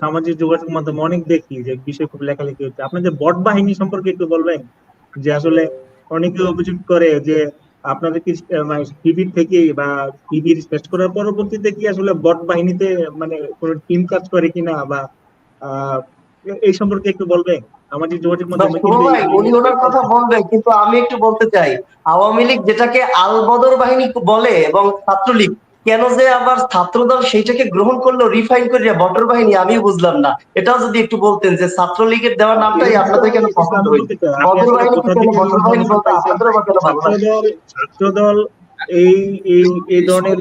সামাজিক যোগাযোগ মাধ্যমে অনেক দেখি যে বিষয় খুব লেখালেখি হচ্ছে। আপনি যে বট বাহিনী সম্পর্কে একটু বলবেন? যে আসলে অনেকে অভিযোগ করে যে আপনাদের কি টিভির থেকে বা টিভির শেষ করার পরবর্তীতে কি আসলে বট বাহিনীতে মানে কোন টিম কাজ করে কিনা বা এই সম্পর্কে একটু বলবেন? সামাজিক যোগাযোগ মাধ্যমে উনি ওনার কথা বলবেন কিন্তু আমি একটু বলতে চাই। আওয়ামী লীগ যেটাকে আলবদর বাহিনী বলে এবং ছাত্রলীগ কেন যে আবার ছাত্রদল সেইটাকে গ্রহণ করল রিফাইন করে বটর বাহিনী আমি বুঝলাম না এটাও যদি একটু বলতেন যে ছাত্রলীগের দেওয়ার নামটাই আপনাদের কেন পছন্দ হয়েছে বদর বাহিনী বটর বাহিনী বলতে আপনাদের বা ভালো লাগে? ছাত্রদল এই এই এই ধরনের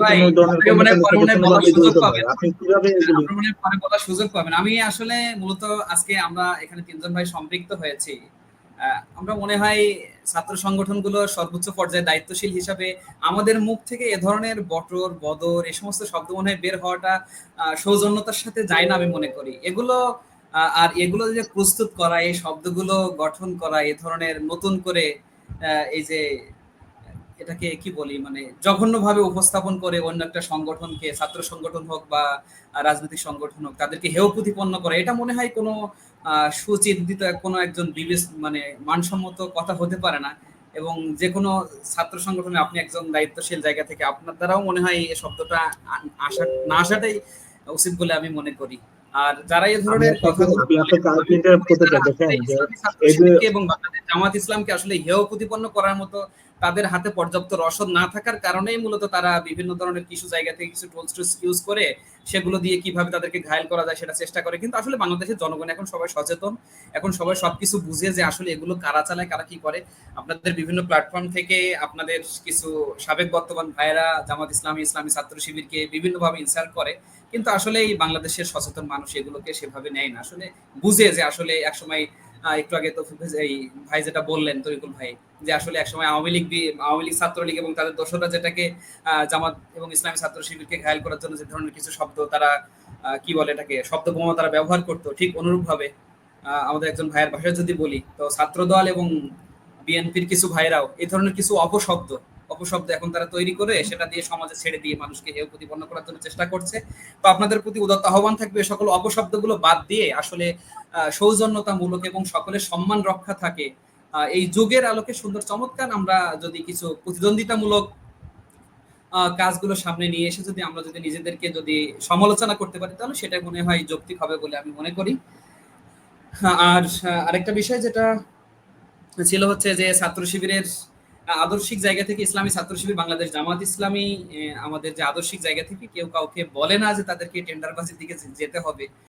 আপনি সুযোগ পাবেন। কীভাবে এগুলি আপনার পরে বলার সুযোগ পাবেন আমি আসলে মূলত আজকে আমরা এখানে তিনজন ভাই সম্পৃক্ত হয়েছি আমরা মনে হয় ছাত্র সংগঠনগুলো সর্বোচ্চ পর্যায়ে দায়িত্বশীল হিসাবে আমাদের মুখ থেকে এ ধরনের বটর, বদর, এ সমস্ত শব্দ মনে হয় বের হওয়াটা সৌজন্যতার সাথে যায় না আমি মনে করি। এগুলো আর এগুলো যে প্রস্তুত করা, এই শব্দগুলো গঠন করা, এ ধরনের নতুন করে এই যে এটাকে কি বলি মানে জঘন্যভাবে উপস্থাপন করে অন্য একটা সংগঠনকে ছাত্র সংগঠন হোক বা রাজনৈতিক সংগঠন হোক তাদেরকে হেয় প্রতিপন্ন করে। এটা মনে হয় কোনো সুচিন্তিত কোনো একজন বিবেচ মানে মানসম্মত কথা হতে পারে না। এবং যে কোনো ছাত্র সংগঠনে আপনি একজন দায়িত্বশীল জায়গা থেকে আপনার দ্বারাও মনে হয় এই শব্দটা আসা না আসাটাই উচিত বলে আমি মনে করি। আর যারা এই ধরনের কথা এবং বাংলাদেশ জামাত ইসলামকে আসলে হেয় প্রতিপন্ন করার মতো তাদের হাতে পর্যাপ্ত রসদ না থাকার কারণেই মূলত তারা বিভিন্ন ধরনের কিছু জায়গা থেকে কিছু টোলস টুলস ইউজ করে সেগুলো দিয়ে কীভাবে তাদেরকে ঘায়ল করা যায় সেটা চেষ্টা করে। কিন্তু আসলে বাংলাদেশের জনগণ এখন সবাই সচেতন, এখন সবাই সবকিছু বুঝে যে আসলে এগুলো কারা চালায়, কারা কি করে। আপনাদের বিভিন্ন প্ল্যাটফর্ম থেকে আপনাদের কিছু সাবেক বর্তমান ভাইয়েরা জামাত ইসলামী ইসলামী ছাত্র শিবিরকে বিভিন্নভাবে ইনসাল্ট করে। কিন্তু আসলে এই বাংলাদেশের সচেতন মানুষ এগুলোকে সেভাবে নেয় না। আসলে বুঝে যে আসলে একসময় একটু আগে তো এই ভাই যেটা বললেন, তরিকুল ভাই, যে আসলে একসময় আওয়ামী লীগ আওয়ামী লীগ ছাত্রলীগ এবং তাদের দোসররা যেটাকে জামাত এবং ইসলামী ছাত্র শিবিরকে ঘায়াল করার জন্য যে ধরনের কিছু শব্দ তারা কি বলে এটাকে, শব্দ বোমা তারা ব্যবহার করতো, ঠিক অনুরূপভাবে আমাদের একজন ভাইয়ের ভাষায় যদি বলি, তো ছাত্রদল এবং বিএনপির কিছু ভাইরাও এই ধরনের কিছু অপশব্দ অপশব্দ এখন তারা তৈরি করে, সেটা দিয়ে সমাজে ছেড়ে দিয়ে মানুষকে হেয় প্রতিপন্ন করার জন্য চেষ্টা করছে। তো আপনাদের প্রতি উদত্ত আহ্বান থাকবে সকল অপশব্দগুলো বাদ দিয়ে আসলে সৌজন্যতামূলক এবং সকলের সম্মান রক্ষা থাকে এই যুগের আলোকে সুন্দর চমৎকার আমরা যদি কিছু প্রতিদ্বন্দ্বিতামূলক কাজগুলো সামনে নিয়ে এসে যদি আমরা যদি নিজেদেরকে যদি সমালোচনা করতে পারি, তাহলে সেটা মনে হয় যৌক্তিক হবে বলে আমি মনে করি। আর আরেকটা বিষয় যেটা ছিল হচ্ছে যে ছাত্র শিবিরের আদর্শিক জায়গা থেকে ইসলামী ছাত্র শিবির বাংলাদেশ জামাত ইসলামী আমাদের যে আদর্শিক জায়গা থেকে কেউ কাউকে বলে না যে তাদেরকে টেন্ডার টেন্ডারবাজির দিকে যেতে হবে।